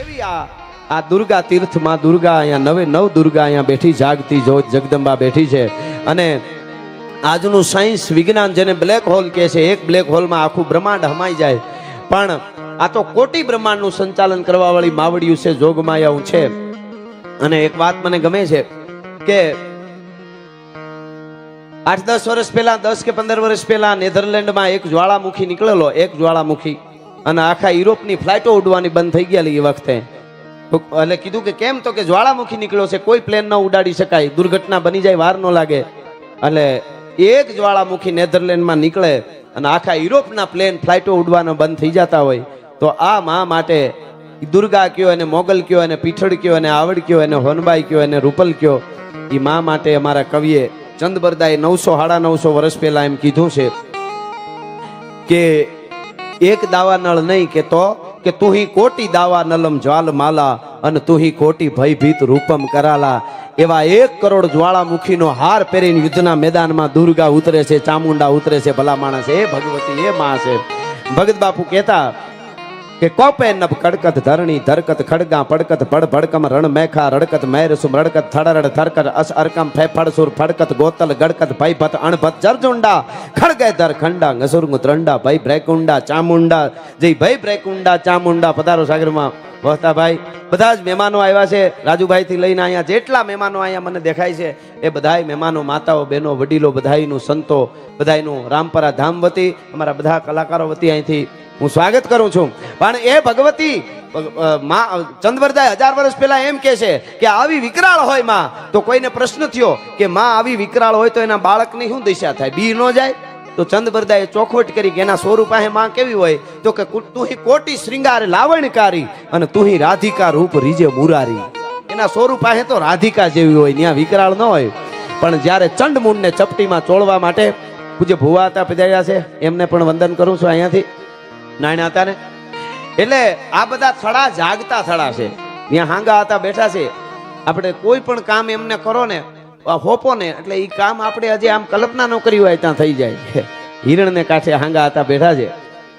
એવી આ આ દુર્ગા તીર્થમાં દુર્ગા અહીંયા નવે નવ દુર્ગા અહીંયા બેઠી જાગતી જોત જગદંબા બેઠી છે. અને આજનું સાયન્સ વિજ્ઞાન જેને બ્લેક હોલ કહે છે, એક બ્લેક હોલમાં આખું બ્રહ્માંડ હમાઈ જાય. પણ આ તો કોટી બ્રહ્માંડનું સંચાલન કરવા વાળી માવડિયું છે, જોગમાયાઓ છે. અને એક વાત મને ગમે છે કે આઠ દસ વર્ષ પહેલા, દસ કે પંદર વર્ષ પહેલા નેધરલેન્ડમાં એક જ્વાળામુખી નીકળેલો, એક જ્વાળામુખી. અને આખા યુરોપની ફ્લાઇટો ઉડવાની બંધ થઈ ગયેલી એ વખતે. એટલે કીધું કે કેમ તો કે જ્વાળામુખી નીકળ્યો છે, કોઈ પ્લેન ન ઉડાડી શકાય, દુર્ઘટના બની જાય, વાર ન લાગે. એટલે એક જ્વાળામુખી નેધરલેન્ડમાં નીકળે અને આખા યુરોપના પ્લેન ફ્લાઇટો ઉડવાનો બંધ થઈ જતા હોય. તો આ મા માટે દુર્ગા કયો અને મોગલ કયો અને પીઠળ કયો અને આવડ કયો અને હોનબાઈ કયો અને રૂપલ કયો, એ મા માટે અમારા કવિએ ચંદબરદાએ નવસો, સાડા નવસો વર્ષ પહેલા એમ કીધું છે કે એક દાવા નળ નહીં કે તું તુહી કોટી દાવા નલમ જ્વાલ માલા અને તુહી કોટી ભયભીત રૂપમ કરાલા. એવા એક કરોડ જ્વાળામુખીનો હાર પહેરીને યુદ્ધના મેદાનમાં દુર્ગા ઉતરે છે, ચામુંડા ઉતરે છે, ભલા માણસ. એ ભગવતી એ માં છે ભગત બાપુ કહેતા કે કોપે નભ કડકત ધરણી, ધરકત ખડગા, પડકત પડ ભડકમ રણ મેખા, રડકત મેર સુમ રડકત થડરડ થરકર અસ અરકમ ફેફડ સુર ફડકત ગોતલ, ગડકત ભયભત, અણભત, જરજુંડા, ખડગે ધર ખંડા ngસુરંગ ત્રંડા ભય બ્રેકુંડા ચામુંડા, જય ભય બ્રેકુંડા ચામુંડા, પધારો સાગરમાં. વહતા ભાઈ, બધા જ મહેમાનો આવ્યા છે. રાજુભાઈ થી લઈને અહીંયા જેટલા મહેમાનો અહીંયા મને દેખાય છે, એ બધાય મહેમાનો માતાઓ, બહેનો, વડીલો, બધાયનું સંતો, બધાયનું રામપરા ધામ વતી અમારા બધા કલાકારો વતી અહીંથી હું સ્વાગત કરું છું. પણ એ ભગવતી ચંદવરદાય હજાર વર્ષ પહેલા એમ કે છે કે આવી વિકરાળ હોયમાં, તો કોઈને પ્રશ્ન થયો કે માં આવી વિકરાળ હોય તો એના બાળકની શું દિશા થાય? બી ન જાય? તો ચંદબરદાએ ચોખવટ કરી કે એના સ્વરૂપ પાસે માં કેવી હોય? તો કે તું કોટી શ્રૃંગાર લાવણકારી અને તુહી રાધિકા રૂપ રીજે મુરારી. એના સ્વરૂપ પાસે તો રાધિકા જેવી હોય ત્યાં વિકરાળ ન હોય. પણ જ્યારે ચંડમૂળને ચપટીમાં ચોળવા માટે પૂજ્ય ભુવા હતા પધાર્યા છે, એમને પણ વંદન કરું છું અહીંયાથી. નાયણા હતા ને એટલે આ બધા થડા જાગતા થડા છે. ત્યાં હાંગા હતા, બેઠા છે. આપણે કોઈ પણ કામ એમને કરો ને હોપો ને, એટલે એ કામ આપણે હજી આમ કલ્પના ન કરી હોય ત્યાં થઈ જાય હિરણને કાંઠે હાંગા હતા, બેઠા છે.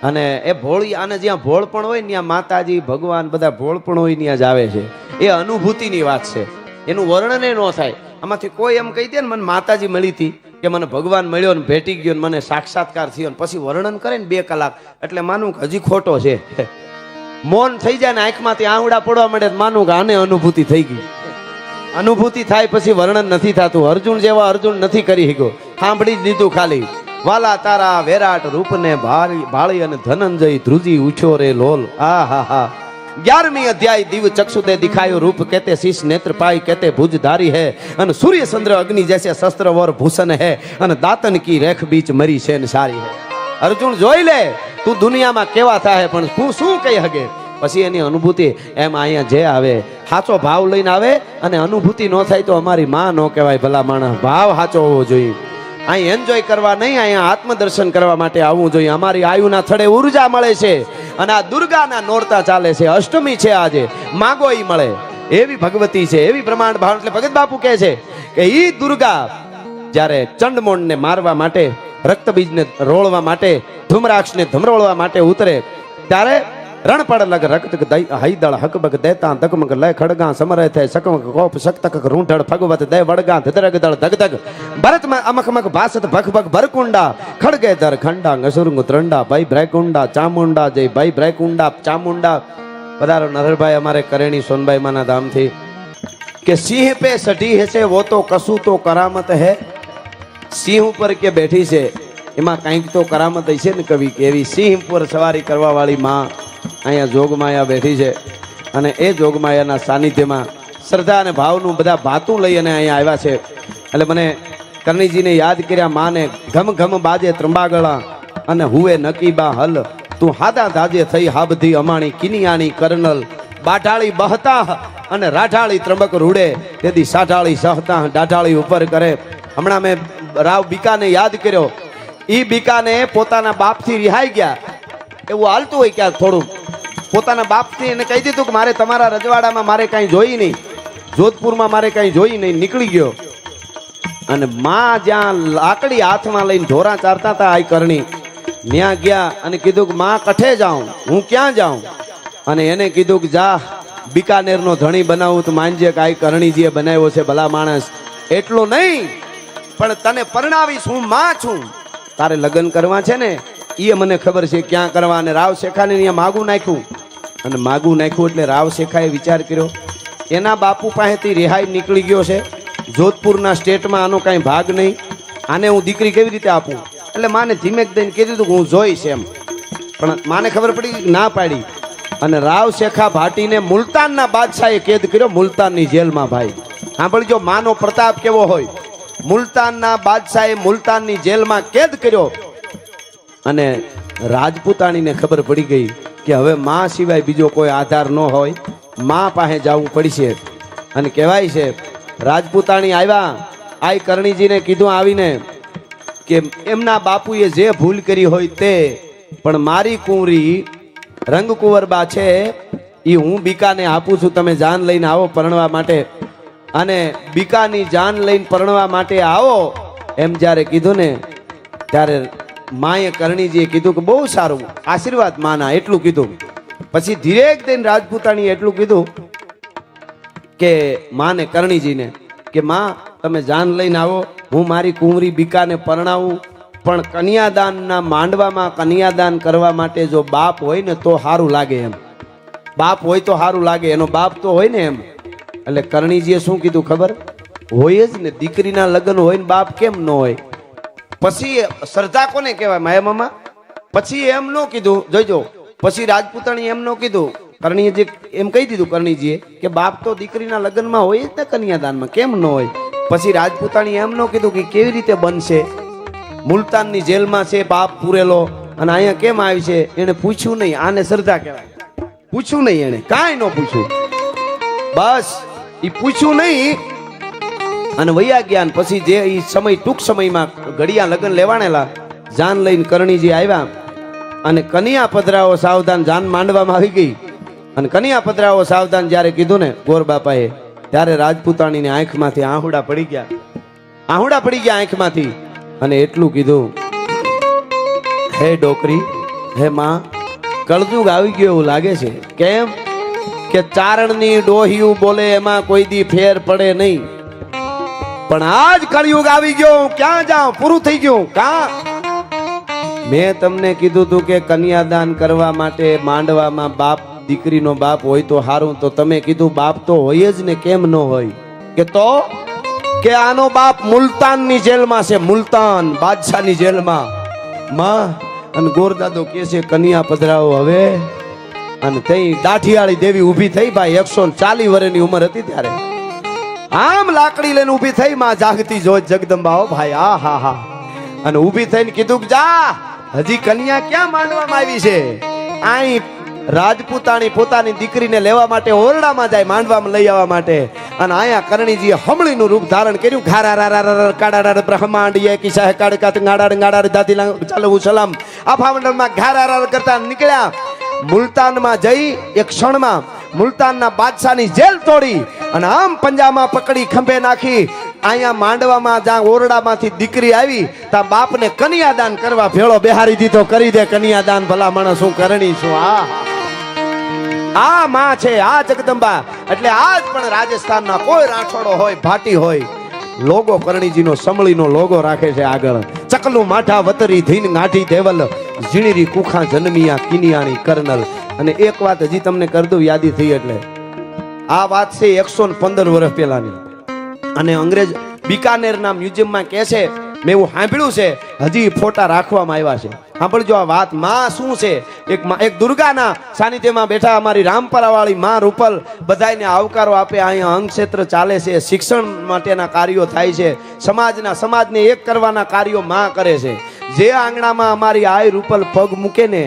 અને એ ભોળી અને જ્યાં ભોળ પણ હોય ત્યાં માતાજી, ભગવાન બધા ભોળ પણ હોય ત્યાં જ આવે છે. એ અનુભૂતિની વાત છે. એનું વર્ણન ન થાય. આમાંથી કોઈ એમ કહી દે ને, મને માતાજી મળી હતી. કે મને ભગવાન મળ્યો ને ભેટી ગયો ને મને સાક્ષાત્કાર થયો ને પછી વર્ણન કરે ને બે કલાક. એટલે માનું કે હજી ખોટો છે. મૌન થઈ જાય ને આંખમાંથી આંવડા પડવા માંડે માનું કે આને અનુભૂતિ થઈ ગઈ. અનુભૂતિ થાય પછી વર્ણન નથી થતું. અર્જુન જેવા અર્જુન નથી કરી શક્યો. સાંભળી જ લીધું ખાલી. વાલા તારા વેરાટ રૂપને ભાળી અને ધનંજય ધ્રુજી ઉછો રે લોલ. આ, હા હા. ગ્યારમી અધ્યાય દિવ ચક્ષુતે દિખાયો રૂપ કેતે શીશ નેત્ર પાય કેતે ભુજ ધારી હે અને સૂર્ય ચંદ્ર અગ્નિ જૈસે શસ્ત્ર વર ભૂષણ હે અને દાતન કી રેખ બીચ મરી છે ને સારી હે. અર્જુન જોઈ લે, તું દુનિયામાં કેવા થાય પણ તું શું કહી હગે? પછી એની અનુભૂતિ, એમ અહીંયા જે આવે સાચો ભાવ લઈને આવે અને અનુભૂતિ ન થાય તો અમારી માં ન કહેવાય ભલા માણસ. ભાવ સાચો હોવો જોઈએ. અહીં એન્જોય કરવા નહીં અહીંયા આત્મદર્શન કરવા માટે આવવું જોઈએ. અમારી આયુના થડે ઊર્જા મળે છે અને આ દુર્ગાના નોરતા ચાલે છે. અષ્ટમી છે આજે. માગો ઈ મળે. એવી ભગવતી છે, એવી પ્રમાણ ભાવ. એટલે ભગત બાપુ કહે છે કે ઈ દુર્ગા જ્યારે ચંડમોણને મારવા માટે, રક્તબીજને રોળવા માટે, ધૂમરાક્ષને ધમરોળવા માટે ઉતરે, ત્યારે રણ પડ લગ રક્ત હૈદળ હકબક દેતા દગમગ લય ખડગા સમરે થે શકમક કોપ શક્તક રૂંઢળ ભગવત દે વડગા ધદરગદળ ધગધગ ભરતમાં અમખમક ભાસત ભખ ભખ ભરકુંડા ખડગે દર ખંડા ngસુરંગ ત્રંડા ભાઈ બ્રેકુંડા ચામુંડા જય ભાઈ બ્રેકુંડા ચામુંડા પધારો નરભાઈ અમારે કરેણી સોનભાઈ માના ધામથી કે સિંહ પે સઢી હશે વો તો કશું તો કરામત હે સિંહ ઉપર કે બેઠી છે એમાં કંઈક તો કરામત હશે ને કવિ કે એવી સિંહ પર સવારી કરવા વાળી માં અહીંયા જોગમાયા બેઠી છે અને એ જોગમાયાના સાનિધ્યમાં શ્રદ્ધા અને ભાવનું બધા ભાતું લઈ અને અહીંયા આવ્યા છે. એટલે મને કરણીજીને યાદ કર્યા, માને ઘમ ઘમ બાજે ત્રંબાગળા અને હુએ નકીબા હલ. તું હાદા દાજે થઈ હાબધી અમાણી કિનિયાણી કરનલ. બાઢાળી બહતા અને રાઠાળી ત્રંબક રૂડે. તેથી સાઠાળી સહતા દાઢાળી ઉપર કરે. હમણાં મેં રાવ બીકાને યાદ કર્યો. ઈ બીકાને પોતાના બાપથી રિહાઈ ગયા. એવું હાલતું હોય ક્યાંક થોડું પોતાના બાપથી એને કહી દીધું કે મારે તમારા રજવાડામાં મારે કાંઈ જોઈ નહીં. જોધપુરમાં મારે કાંઈ જોઈ નહીં. નીકળી ગયો. અને માં જ્યાં લાકડી હાથમાં લઈને ઢોરા ચારતા હતા આઈ કરણી ત્યાં ગયા અને કીધું કે માં કઠે જાઉં, હું ક્યાં જાઉં? અને એને કીધું કે જા, બિકાનેરનો ધણી બનાવું તો માનજે કે આ કરણીજીએ બનાવ્યો છે ભલા માણસ. એટલો નહીં, પણ તને પરણાવીશ, હું માં છું. તારે લગ્ન કરવા છે ને? એ મને ખબર છે ક્યાં કરવા અને રાવ શેખાને અહીંયા માગું નાખ્યું. અને માગું નાખ્યું એટલે રાવ શેખાએ વિચાર કર્યો, એના બાપુ પાસેથી રિહાઈ નીકળી ગયો છે. જોધપુરના સ્ટેટમાં આનો કાંઈ ભાગ નહીં. આને હું દીકરી કેવી રીતે આપું? એટલે માને ધીમેક દઈને કીધું હતું કે હું જોઈશ એમ. પણ માને ખબર પડી ના પાડી. અને રાવ શેખા ભાટીને મુલતાનના બાદશાહે કેદ કર્યો, મુલતાનની જેલમાં ભાઈ. સાંભળજો, માનો પ્રતાપ કેવો હોય. મુલતાનના બાદશાહે મુલતાનની જેલમાં કેદ કર્યો. અને રાજપૂતાણીને ખબર પડી ગઈ કે હવે માં સિવાય બીજો કોઈ આધાર ન હોય. માં પાસે જવું પડશે. અને કહેવાય છે, રાજપૂતાણી આવ્યા. આઈ કરણીજીને કીધું આવીને કે એમના બાપુએ જે ભૂલ કરી હોય તે, પણ મારી કુંવરી રંગકુંવરબા છે એ હું બીકાને આપું છું, તમે જાન લઈને આવો પરણવા માટે. અને બીકાની જાન લઈને પરણવા માટે આવો, એમ જ્યારે કીધું ને, ત્યારે માએ કરણીજીએ કીધું કે બહુ સારું આશીર્વાદ માના, એટલું કીધું પછી ધીરેક દઈને રાજપૂતાણીએ એટલું કીધું કે માને કરણીજીને કે, માં, તમે જાન લઈને આવો. હું મારી કુંવરી બીકાને પરણાવું. પણ કન્યાદાનના માંડવામાં કન્યાદાન કરવા માટે જો બાપ હોય ને તો સારું લાગે એમ. બાપ હોય તો સારું લાગે, એનો બાપ તો હોય ને એમ. એટલે કરણીજીએ શું કીધું ખબર? હોય જ ને, દીકરીના લગ્ન હોય ને બાપ કેમ ન હોય? પછી શ્રદ્ધા કોને કહેવાય માયા મામા? પછી એમ ન કીધું જોઈજો પછી રાજપૂતાણી એમ ન કીધું કરણીજી એમ કહી દીધું કરણીજીએ કે બાપ તો દીકરીના લગ્નમાં હોય જ ને કન્યાદાનમાં, કેમ ન હોય? પછી રાજપૂતાણી એમ ન કીધું કે કેવી રીતે બનશે? મુલતાનની જેલમાં છે, બાપ પૂરેલો, અને અહીંયા કેમ આવી છે? એને પૂછ્યું નહીં, આને શ્રદ્ધા કહેવાય. પૂછ્યું નહીં એને કાંઈ ન પૂછ્યું. બસ એ પૂછ્યું નહીં અને વૈયા ગયા અને પછી જે એ સમય, ટૂંક સમયમાં ઘડિયા લગ્ન લેવાણેલા, જાન લઈને કરણીજી આવ્યા. અને કન્યા પધરાઓ સાવધાન જાન માંડવામાં આવી ગઈ. અને કન્યા પધરાઓ સાવધાન જ્યારે કીધું ને ગોર બાપાએ ત્યારે રાજપૂતાણીની આંખમાંથી આહુડા પડી ગયા. આહુડા પડી ગયા આંખમાંથી. અને એટલું કીધું, હે ડોકરી, હે માં, કળજુગ આવી ગયો એવું લાગે છે. કેમ? કે ચારણની ડોહિયું બોલે એમાં કોઈ દી ફેર પડે નહીં. પણ આજ કળિયુગ આવી ગયો ક્યાં જાઉં? પૂરું થઈ ગયું. કા? મેં તમને કીધું તું કે કન્યાદાન કરવા માટે માંડવામાં બાપ, દીકરીનો બાપ હોય તો સારું તો તમે કીધું બાપ તો હોય જ ને કેમ ન હોય? કે તો? કે આનો બાપ મુલતાનની જેલમાં છે, મુલતાન બાદશાહની જેલમાં. માં, અને ગોરદાદો કે છે, કન્યા પધરાવો હવે. અને તઈ દાઠિયાળી દેવી ઊભી થઈ, ભાઈ, એકસો ચાલી વર્ષની ઉંમર હતી ત્યારે. આમ લાકડી લઈને ઊભી થઈ માં જાગતી જો જગદંબાઓ, ભાઈ, આ, હા હા. અને ઊભી થઈને કીધું જા, હજી કન્યા ક્યાં માંડવામાં આવી છે? આઈ રાજપૂતાણી પોતાની દીકરીને લેવા માટે ઓરડામાં જાય માંડવામાં લઈ આવવા માટે. અને આયા કરણીજીએ હમણીનું રૂપ ધારણ કર્યું. ઘારા રા રા કાડા રા બ્રહ્માંડ યે કી સાહે કાડ કાત ગાડા ગાડા દાદી ચાલુ સલામ. આફા મંડળમાં ઘારા રા કરતા નીકળ્યા. મુલતાનમાં જઈ, એક ક્ષણમાં મુલતાનના બાદશાહની જેલ તોડી. અને આમ પંજામાં પકડી ખંભે નાખી અહીંયા માંડવામાં જ્યાં ઓરડામાંથી દીકરી આવી, ત્યાં બાપને કન્યાદાન કરવા ભેળો બેહારી દીધો. કરી દે કન્યાદાન, ભલા માણસ શું કરણી છું. આ આ માં છે, આ જગદંબા. એટલે આજ પણ રાજસ્થાનના કોઈ રાઠોડો હોય, ભાટી હોય, લોગો કરણીજીનો સમળીનો લોગો રાખે છે આગળ. ચકલું માઠા વતરી ધીન ગાંઠી દેવલ, ઝીણીરી કુખા જન્મિયા કિનિયાણી કર્નલ. અને એક વાત હજી તમને કરી દઉં, યાદી થઈ એટલે. આ વાત છે એકસો ને પંદર વર્ષ પહેલાની. અને અંગ્રેજ બિકાનેરના મ્યુઝિયમમાં કહે છે, મેં એવું સાંભળ્યું છે, હજી ફોટા રાખવામાં આવ્યા છે. સાંભળજો આ વાત, માં શું છે? એક એક દુર્ગાના સાનિધ્યમાં બેઠા અમારી રામપરાવાળી માં રૂપલ બધાને આવકારો આપે, અહીંયા અંગ ક્ષેત્ર ચાલે છે, શિક્ષણ માટેના કાર્યો થાય છે, સમાજના, સમાજને એક કરવાના કાર્યો માં કરે છે. જે આંગણામાં અમારી આય રૂપલ પગ મૂકે ને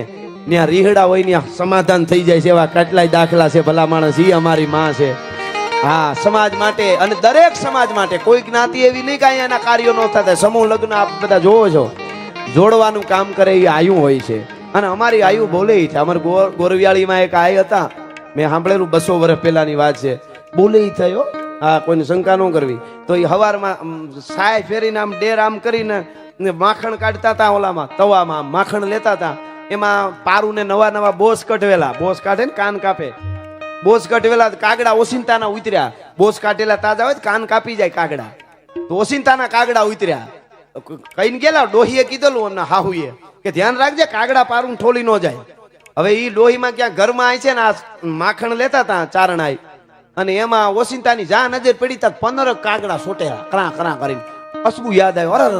ત્યાં રીહડા હોય ત્યાં સમાધાન થઈ જાય છે, એવા કેટલાય દાખલા છે, ભલા માણસ, ઈ અમારી માં છે. હા, સમાજ માટે અને દરેક સમાજ માટે, કોઈ જ્ઞાતિ એવી નહીં કે અહીંયા એના કાર્યો ન થતા સમૂહ લગ્ન આપ બધા જોવો છો. જોડવાનું કામ કરે એ આયુ હોય છે. અને અમારી આયુ બોલે છે અમારે ગોર, ગોરવિયાળીમાં એક આય હતા. મેં સાંભળેલું બસો વર્ષ પહેલાની વાત છે. બોલે થયો હા. કોઈને શંકા ન કરવી. તો એ હવારમાં સાય ફેરીને આમ ડેર આમ કરીને માખણ કાઢતા હતા ઓલામાં, તવામાં માખણ લેતા હતા. એમાં પારુને નવા નવા બોસ કઢવેલા. બોસ કાઢે ને કાન કાપે. બોસ કઢવેલા કાગડા ઓસિંતાના ઉતર્યા. બોસ કાઢેલા તાજા હોય કાન કાપી જાય કાગડા. તો ઓસિંતાના કાગડા ઉતર્યા. કઈને ગયેલા, ડોહીએ કીધેલું એમના હાહુએ કે ધ્યાન રાખજે, કાગડા પારું ઠોલી ન જાય. હવે એ ડોહીમાં ક્યાં ઘરમાં આવી છે ને, આ માખણ લેતા હતા ચારણાઈ અને એમાં ઓસિંતાની જા નજર પડી તા પંદર કાગડા સોટેલા કરા કરા કરીને. અસબુ યાદ આવ્યો. અરે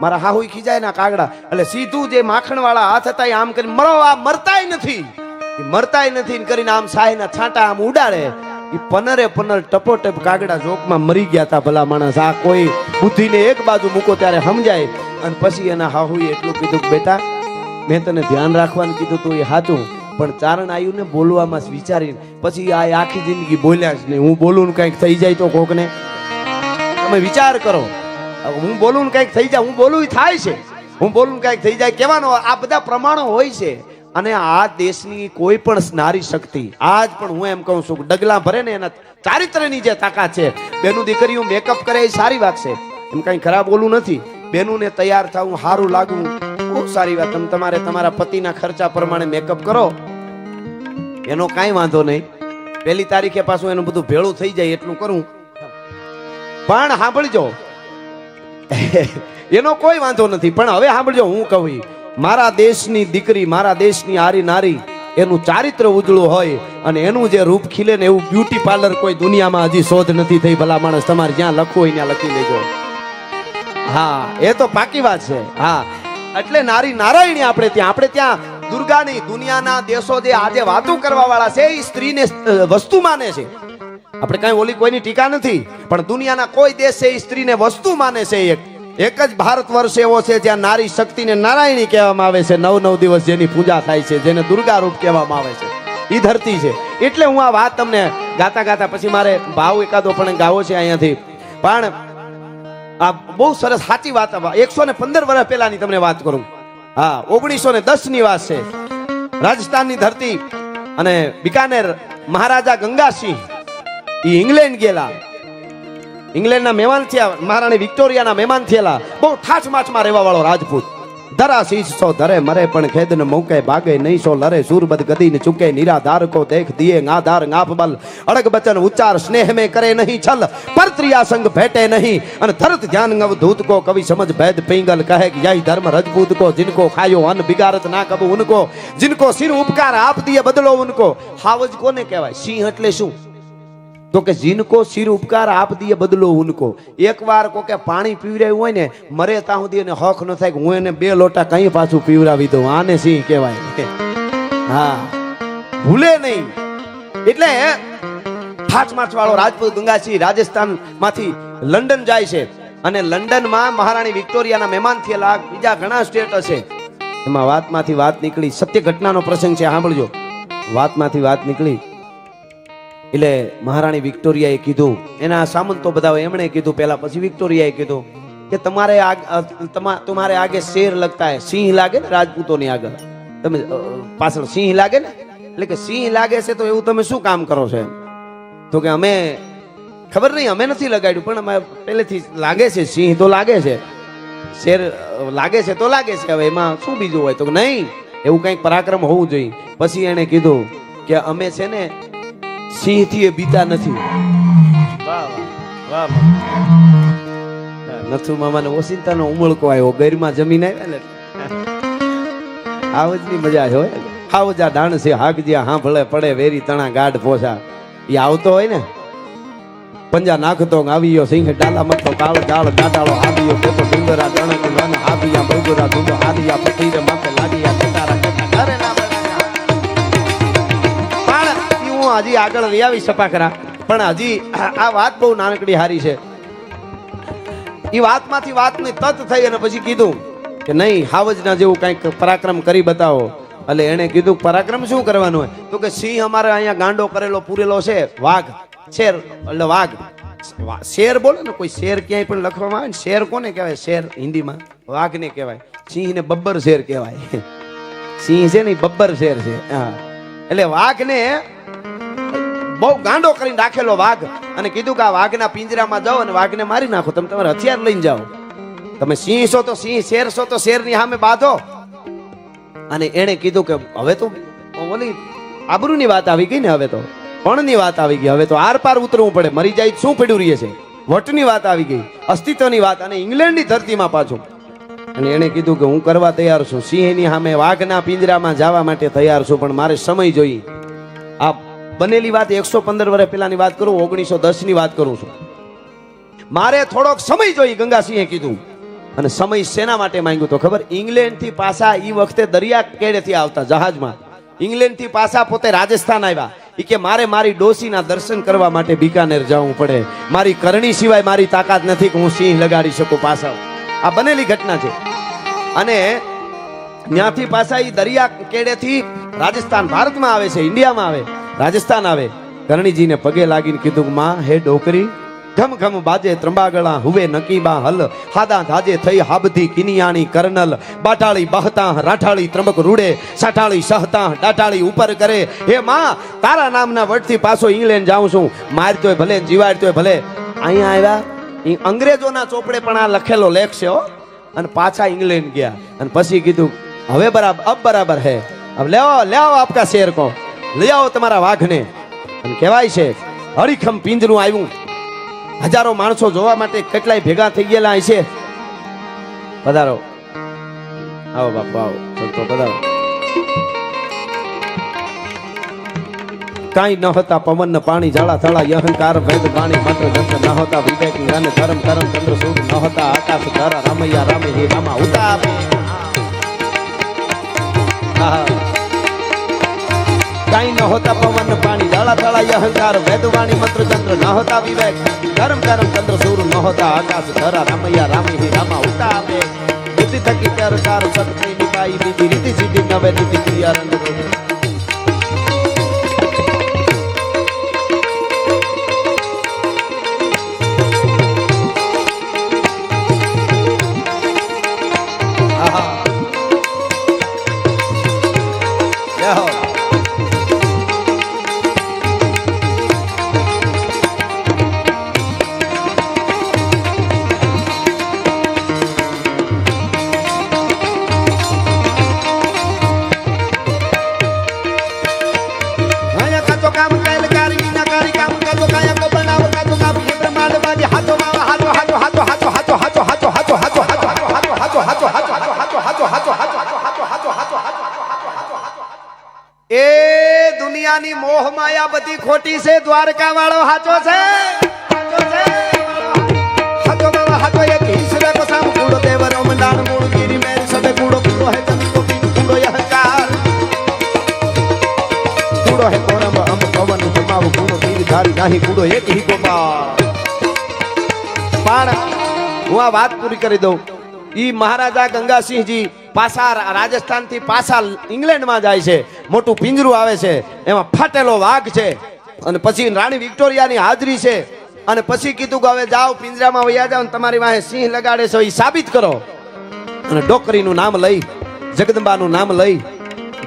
મારા હાહુ ખીજાય ના કાગડા. એટલે સીધું જે માખણ વાળા હાથ હતા આમ કરીને મરો, આ મરતાય નથી. મરતાય નથી કરીને આમ સાયના છાંટા આમ ઉડાડે. એ પનરે પનર ટપોટપ કાગડા જોકમાં મરી ગયા હતા ભલા માણસ. આ કોઈ બુદ્ધિને એક બાજુ મૂકો ત્યારે સમજાય. અને પછી એના હાહુએ એટલું કીધું કે, બેટા, મેં તને ધ્યાન રાખવાનું કીધું તું એ સાચું. પણ ચારણ આવ્યું ને બોલવામાં વિચારીને પછી આ આખી જિંદગી બોલ્યા જ નહીં. હું બોલું ને કંઈક થઈ જાય તો કોકને. તમે વિચાર કરો. હું બોલું ને કંઈક થઈ જાય, હું બોલું થાય છે. હું બોલું કંઈક થઈ જાય, કહેવાનો આ બધા પ્રમાણો હોય છે. અને આ દેશની કોઈ પણ નારી શક્તિ, આજ પણ હું એમ કહું છું ડગલા ભરે ને એના ચારિત્રની જે તાકાત છે. બેનું દીકરીઓ મેકઅપ કરે એ સારી વાત છે. એમ કઈ ખરાબ બોલું નથી. બેનુંને તૈયાર થવું સારું લાગવું, ખૂબ સારી વાત. તમે તમારે તમારા પતિના ખર્ચા પ્રમાણે મેકઅપ કરો. એનો કાંઈ વાંધો નહીં. પહેલી તારીખે પાછું એનું બધું ભેળું થઈ જાય એટલું કરું. પણ સાંભળજો એનો કોઈ વાંધો નથી. પણ હવે સાંભળજો, હું કહું મારા દેશની દીકરી, મારા દેશની આરી નારી, એનું ચારિત્ર ઉજળું હોય અને એનું જે રૂપ ખીલે ને એવું બ્યુટી પાર્લર કોઈ દુનિયામાં હજી શોધ નથી થઈ, ભલા માણસ તમારે જ્યાં લખવું હોય ત્યાં લખી લેજો. હા, એ તો પાકી વાત છે. હા. એટલે નારી નારાયણી આપણે ત્યાં. આપણે ત્યાં દુર્ગાની દુનિયાના દેશો જે આજે વાતો કરવા વાળા છે એ સ્ત્રીને વસ્તુ માને છે. આપણે કઈ ઓલી કોઈની ટીકા નથી, પણ દુનિયાના કોઈ દેશ એ સ્ત્રીને વસ્તુ માને છે એક. એક જ ભારત વર્ષ એવો છે જ્યાં નારી શક્તિને નારાયણી કહેવામાં આવે છે. નવ નવ દિવસ જેની પૂજા થાય છે, જેને દુર્ગા રૂપ કહેવામાં આવે છે. એ ધરતી છે. એટલે હું આ વાત તમને ગાતા ગાતા પછી મારે ભાવ એકાદો પણ ગાવો છે અહીંયાથી. પણ આ બહુ સરસ સાચી વાત એકસો ને પંદર વર્ષ પહેલાની તમને વાત કરું. હા, ઓગણીસો ને દસની વાત છે. રાજસ્થાનની ધરતી અને બિકાનેર મહારાજા ગંગાસિંહ એ ઇંગ્લેન્ડ ગયેલા. ઇંગ્લેન્ડના મહેમાન થયા, મહારાણી વિક્ટોરિયાના મહેમાન થયેલા. બહુ ઠાચ માચમાં રહેવા વાળો રાજપૂત. ધરા શીશ સો ધરે, મરે પણ ખેદ ને મોકે ભાગે નહીં સો લરે સૂરબદ ગદી ને ચૂકે, નિરાધાર કો દેખ દિયે ગાધાર ગાફ બલ. અડગ બચન ઉચ્ચાર સ્નેહ મે કરે નહીં છલ, પરત્રિયા સંગ ભેટે નહીં. અને ધરત ધ્યાન ગવ ધૂત કો, કવિ સમજ ભેદ પિંગલ કહે કે યહી ધર્મ રજપૂત કો, જિનકો ખાયો અન બિગારત ના કબુ ઉનકો જિનકો સિર ઉપકાર આપ દિયે બદલો ઉનકો. હાવજ કોને કહેવાય? સિંહ એટલે શું? તો કે જીનકો શિર ઉપકાર આપ દીએ બદલો ઉનકો. એકવાર કોકે પાણી પીવરાયું હોય ને, મરે ત્યાં સુધી એને હક ન થાય કે હું એને બે લોટા કઈ પાછું પીવરાવી દઉં. આને સિંહ કહેવાય. હા. ભૂલે નહીં. એટલે ઠાઠ માર્ચ વાળો રાજપૂત ગંગાસિંહ રાજસ્થાનમાંથી લંડન જાય છે. અને લંડનમાં મહારાણી વિક્ટોરિયાના મહેમાન થયેલા બીજા ઘણા સ્ટેટ હશે. એમાં વાતમાંથી વાત નીકળી. સત્ય ઘટનાનો પ્રસંગ છે, સાંભળજો. વાતમાંથી વાત નીકળી. એટલે મહારાણી વિક્ટોરિયાએ કીધું, એના સામંતો બધા એમણે કીધું, પહેલા પછી વિક્ટોરિયાએ કીધું કે તમારે તમારે આગે શેર લગતા હે, સિંહ લાગે ને રાજપૂતોની આગળ. તમે પાછળ સિંહ લાગે ને? એટલે કે સિંહ લાગે છે તો એવું તમે શું કામ કરો છો એમ? તો કે અમે, ખબર નહીં, અમે નથી લગાડ્યું, પણ અમે પહેલેથી લાગે છે, સિંહ તો લાગે છે. શેર લાગે છે તો લાગે છે, હવે એમાં શું બીજું હોય? તો નહીં, એવું કંઈક પરાક્રમ હોવું જોઈએ. પછી એણે કીધું કે અમે છે ને સિંહ એ બીતા નથી. નથુ મામાને ઓસિંતાનો ઉમળકો આવ્યો. ગેરમાં જમીન આવ્યા ને આવજની મજા હોય. આવજા દાણ છે હાકજ્યા હા ભલે પડે વેરી તણા ગાઢ પોસા એ આવતો હોય ને. પંજા નાખતો આવ્યો સિંહ ડાલા મથો કાળ ડાળ દાડાળો આવ્યો કેતો ડુંગરા ડણક વન આવ્યા બગુરા ધુંડો આવ્યા પતીરે માથે લાગ્યા હજી આગળ લઈ આવી સપા ખરા. પણ હજી આ વાત બહુ નાનકડી હારી છે. એ વાતમાંથી વાતની તત થઈ અને પછી કીધું કે નહીં, હાવજના જેવું કંઈક પરાક્રમ કરી બતાવો. એટલે એણે કીધું, પરાક્રમ શું કરવાનું હોય? તો કે સિંહ અમારે અહીંયા ગાંડો કરેલો, પૂરેલો છે. વાઘ, શેર, એટલે વાઘ. શેર બોલે ને, કોઈ શેર ક્યાંય પણ લખવામાં આવે ને, શેર કોને કહેવાય? શેર હિન્દીમાં. વાઘને કહેવાય. સિંહને બબ્બર શેર કહેવાય. સિંહ છે ને બબ્બર શેર છે. હા. એટલે વાઘને બહુ ગાંડો કરીને રાખેલો વાઘ અને કીધું કે આ વાઘના પિંજરામાં જાઓ અને વાઘને મારી નાખો. તમે તમારે હથિયાર લઈને જાઓ. તમે સિંહ છો તો સિંહ, શેર છો તો શેરની સામે બાંધો. અને એણે કીધું કે હવે તો ઓલી આબરૂની વાત આવી ગઈ ને હવે તો. પણની વાત આવી ગઈ. હવે તો આર પાર ઉતરવું પડે. મરી જાય શું પડ્યું રહીએ છે? વટની વાત આવી ગઈ. અસ્તિત્વની વાત અને ઇંગ્લેન્ડની ધરતીમાં પાછું. અને એણે કીધું કે હું કરવા તૈયાર છું. સિંહની સામે વાઘના પિંજરામાં જવા માટે તૈયાર છું, પણ મારે સમય જોઈએ. બનેલી વાત એકસો પંદર વર્ષ પહેલાની વાત કરું, ઓગણીસો દસની વાત કરું છું. મારે થોડોક સમય જોઈ ગંગાસિંહે કીધું. અને સમય શેના માટે માંગ્યું તો ખબર? ઇંગ્લેન્ડથી પાછા એ વખતે દરિયા કેડેથી આવતા જહાજમાં. ઇંગ્લેન્ડથી પાછા પોતે રાજસ્થાન આવ્યા. ઈ કે મારે મારી ડોસીના દર્શન કરવા માટે બિકાનેર જવું પડે. મારી કરણી સિવાય મારી તાકાત નથી કે હું સિંહ લગાડી શકું પાછા આ બનેલી ઘટના છે. અને ત્યાંથી પાછા એ દરિયા કેડેથી રાજસ્થાન, ભારતમાં આવે છે, ઇન્ડિયામાં આવે. રાજસ્થાન આવે કરણીજીને પગે લાગીને કીધું કે માં હે ડોકરી ઘમ ઘમ બાજે ત્રંબાગળા હુવે નકીબા હલ હાદા ધાજે થઈ હાબધી કિનિયાણી કરનલ બાટાળી બહતા રાઠાળી ત્રંબક રૂડે સાઠાળી સહતા ડાટાળી ઉપર કરે હે માં તારા નામના વટથી પાછો ઇંગ્લેન્ડ જાઉં છું મારતોય ભલે જીવાડતોય ભલે અહીંયા આવ્યા ઈ અંગ્રેજોના ચોપડે પણ આ લખેલો લેખ છે હો અને પાછા ઇંગ્લેન્ડ ગયા અને પછી કીધું હવે બરાબર અબ બરાબર હે अब ले आओ ले आओ आपका शेर को લઈ આવો તમારા વાઘને. અને કહેવાય છે, હરીખમ પિંજરું આવ્યું. હજારો માણસો જોવા માટે કેટલાય ભેગા થઈ ગયેલા છે પધારો. આવો બાપુ, આવો. સંતો, પધારો. કાંઈ ન હતા પવન પાણી, ઝાડા થળા અહંકાર ભેદ વાણી, માત્ર જંત ન હતા વિવેક ધર્મ, કરમ, ચંદ્ર, સૂર્ય, ન હતા આકાશ, ધારા, રામૈયા, રામે, હે રામા ઉતા થળા અહંકાર વેદવાણી મંત્ર ચંદ્ર ન હતા વિવેક. ધર્મ ધર્મ ચંદ્ર સૂર ન હતા આકાશ, ધરા, રામૈયા, રામી રામા ઉતા આપે બુદ્ધિ થકી ચરકાર સત્ય નિભાઈ બીજી રીતિ સીધી નવે નીતિ ક્રિયા રંગ માયા બધી ખોટી છે દ્વારકા વાળો હાચો છે હાચો બાબા હાચો એક હિંસરે કો સામ કૂડો દેવર ઓમંડાણ મૂળ ગીરી મેરી સબે કૂડો કૂડો હે તમી કો પીન કૂડો યહ કાર કૂડો હે કોરમ અમ પવન જમાવ મહારાજા ગંગાસિંહજી પાછા રાજસ્થાનથી પાછા ઇંગ્લેન્ડમાં જાય છે. મોટું પિંજરું આવે છે. એમાં ફાટેલો વાઘ છે. અને પછી રાણી વિક્ટોરિયાની હાજરી છે. અને પછી કીધું કે હવે જાઓ, પિંજરામાં વયા જાઓ તમારી વાહે સિંહ લગાડે છે. એ સાબિત કરો. અને ડોકરીનું નામ લઈ, જગદંબાનું નામ લઈ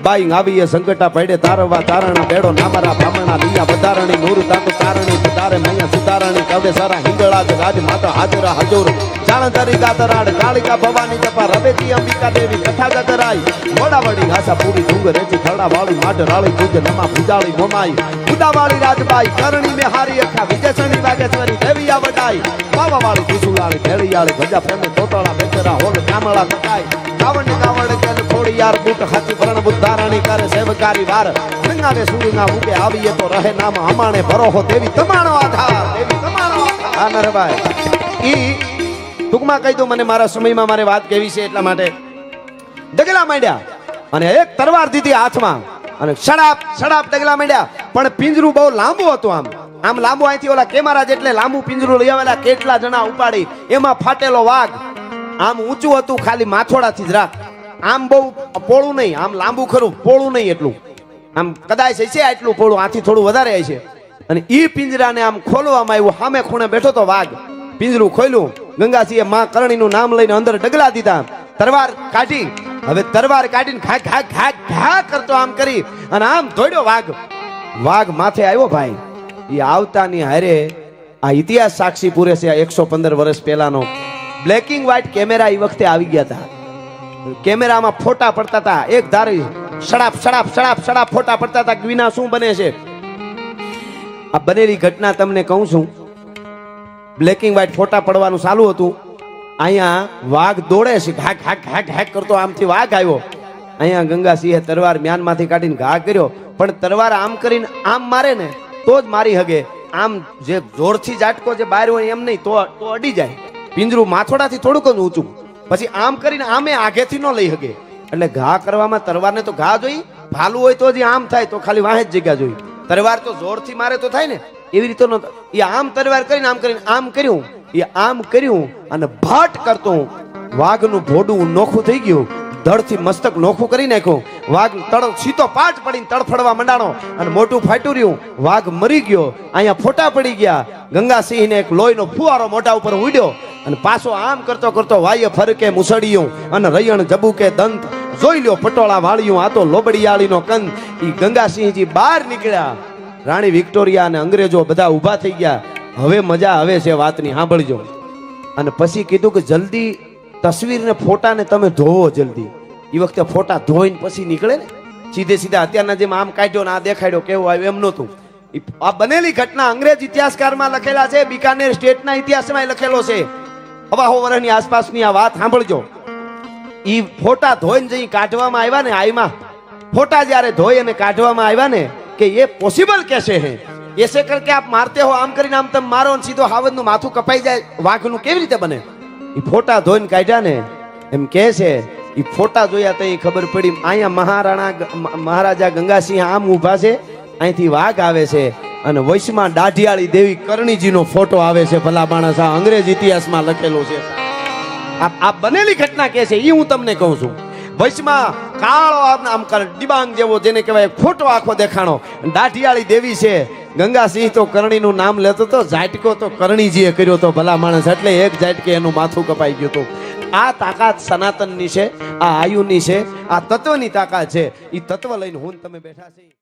બાઈ આવીએ સંકટા પડે તારવા તારણા બેડો નામરા બ્રાહ્મણા લીયા વધારણી, નૂર તાકો તારણી તારે મૈયા સુતારણી કવે સારા હિંગળાજ રાજ માતા હાજરા હજુર. જાણધારી ગાતરાડ કાળિકા ભવાની જપા રવેતી અંબિકા દેવી, કથા ગજરાઈ મોડાવડી ઘાસા પૂરી ઢુંગ રેચી ખરડા વાળી માટ રાળી દુગ નમા ભુજાળી, મોમાઈ. ઉદાવાળી રાજબાઈ, કરણી મે હારી અખા વિજયસણી વાગેશ્વરી દેવિયા વડાઈ. બાવા વાળી કુસુલાળી ભેળિયાળી ભજા પ્રેમે તોતળા, બેચરા, હોલ કામળા કટાઈ કાવડ કાવડ કેલ ખોડી યાર બૂટ હાથી ભરણ બુદ્ધારાણી કરે, સેવકારી વાર. ગંગાને સુરના ઉગે આવીએ તો રહે નામ અમાણે ભરોહો દેવી તમારો આધાર, દેવી તમારો આધાર. નરભાઈ. ઈ, ટૂંકમાં કહી દઉં, મને મારા સમયમાં મારે વાત કહેવી છે એટલા માટે. ડગલા માંડ્યા અને એક તરવાર દીધી હાથમાં અને સડાપ સડાપ ડગલા માંડ્યા. પણ પિંજરું બહુ લાંબુ હતું આમ. આમ લાંબુ અહીંથી ઓલા કેમારા જેટલે લાંબુ પિંજરું લઈ આવેલા, કેટલા જણા ઉપાડી. એમાં ફાટેલો વાઘ આમ ઊંચું હતું, ખાલી માથોડાથી જ રાખ. આમ બહુ પોળું નહીં, આમ લાંબુ ખરું, પોળું નહીં એટલું. આમ કદાચ છે એટલું પોળું, આથી થોડું વધારે છે અને એ પિંજરાને આમ ખોલવામાં આવ્યું સામે ખૂણે બેઠો તો વાઘ. પિંજરું ખોલ્યું ગંગાસિંહે માં કરણીનું નામ લઈને અંદર ડગલા દીધા. તરવાર કાઢી, હવે તરવાર કાઢીને ઘા ઘા ઘા ઘા કરતો આમ કરી, અને આમ દોડ્યો વાઘ. વાઘ માથે આવ્યો ભાઈ. એ આવતાની હારે આ ઇતિહાસ સાક્ષી પૂરે છે એકસો પંદર વર્ષ પહેલાનો. બ્લેકિંગ વ્હાઈટ કેમેરા એ વખતે આવી ગયા હતા કેમેરામાં ફોટા પડતા હતા એક ધારી સડાપ સડાપ સડાપ સડાપ ફોટા પડતા હતા વિના શું બને છે? આ બનેલી ઘટના તમને કહું છું. બ્લેક એન્ડ વ્હાઈટ ફોટા પડવાનું ચાલુ હતું. અહીંયા વાઘ દોડે છે. ઘાક ઘાક ઘાક ઘાક કરતો આમથી વાઘ આવ્યો. અહીંયા ગંગાસિંહે તરવાર મ્યાનમાંથી કાઢીને ઘા કર્યો. પણ તરવાર આમ કરીને આમ મારે ને તો જ મારી હગે. આમ જે જોરથી જાટકો જે બહાર હોય એમ નહીં, તો તો અડી જાય. પિંજરું માથોડાથી થોડુંક જ ઊંચું. પછી આમ કરીને આમે આગેથી ન લઈ શકે એટલે ઘા કરવામાં તરવારને તો ઘા જોઈ, ભાલું હોય તો આમ થાય, તો ખાલી વાહે જ જગ્યા જોઈ. તરવાર તો જોરથી મારે તો થાય ને. એવી રીતે નતો એ આમ તરવાર કરીને આમ કરીને આમ કર્યું એ આમ કર્યું અને ભાટ કરતો વાઘનું ભોડું નોખું થઈ ગયું. ધડથી મસ્તક નોખું કરી નાખ્યું. વાઘ તળ સીધો પાટ પડીને તડફડવા મંડાણો. અને મોટું ફાટ્યું રહ્યું. વાઘ મરી ગયો. અહીંયા ફોટા પડી ગયા. ગંગાસિંહને એક લોહીનો ફુવારો મોઢા ઉપર ઉડ્યો અને પાછો આમ કરતો કરતો વાયે ફરકે મુસળિયું અને રૈયણ જબુકે દંત. જોઈ લ્યો પટોળા વાળ્યું, આ તો લોબડિયાળીનો કંદ. ઈ ગંગાસિંહજી બહાર નીકળ્યા. રાણી વિક્ટોરિયા અને અંગ્રેજો બધા ઊભા થઈ ગયા. હવે મજા આવે છે વાતની, સાંભળજો. અને પછી કીધું કે જલ્દી તસવીરને ફોટાને તમે ધોવો જલ્દી. એ વખતે ફોટા ધોઈને પછી નીકળે ને. સીધે સીધા અત્યારના જેમ આમ કાઢ્યો ને આ દેખાડ્યો, કેવું આવ્યું એમ નહોતું આ બનેલી ઘટના અંગ્રેજ ઇતિહાસકારમાં લખેલા છે, બિકાનેર સ્ટેટના ઇતિહાસમાં લખેલો છે. અવાહો વર્ષની આસપાસની આ વાત સાંભળજો. ઈ ફોટા ધોઈને જઈ કાઢવામાં આવ્યા ને આઈમાં, ફોટા જ્યારે ધોઈ અને કાઢવામાં આવ્યા ને, કે એ પોસિબલ કેસે હે? એસે કરકે આપ મારતે હો, આમ કરીને આમ તમે મારો સીધો હાવજનું માથું કપાઈ જાય, વાઘનું કેવી રીતે બને? એ ફોટા ધોઈને કાઢ્યા ને, એમ કહે છે એ ફોટા જોયા તો ખબર પડી અહીંયા મહારાણા મહારાજા ગંગાસિંહ આમ ઊભા છે અહીંથી વાઘ આવે છે અને વૈશમાં દાઢિયાળી દેવી કરણીજીનો ફોટો આવે છે, ભલા માણસ, આ અંગ્રેજ ઇતિહાસમાં લખેલો છે. આ બનેલી ઘટના કે છે એ હું તમને કહું છું. વચમાં કાળો આમ ડિબાંગ જેવો જેને કહેવાય, ખોટો આખો દેખાણો. દાઢિયાળી દેવી છે, ગંગાસિંહ તો કરણીનું નામ લેતો તો, ઝાટકો તો કરણીજીએ કર્યો તો, ભલા માણસ, એટલે એક ઝાટકે એનું માથું કપાઈ ગયું હતું. આ તાકાત સનાતનની છે, આ આયુની છે, આ તત્વની તાકાત છે. એ તત્વ લઈને હું તમે બેઠા છીએ.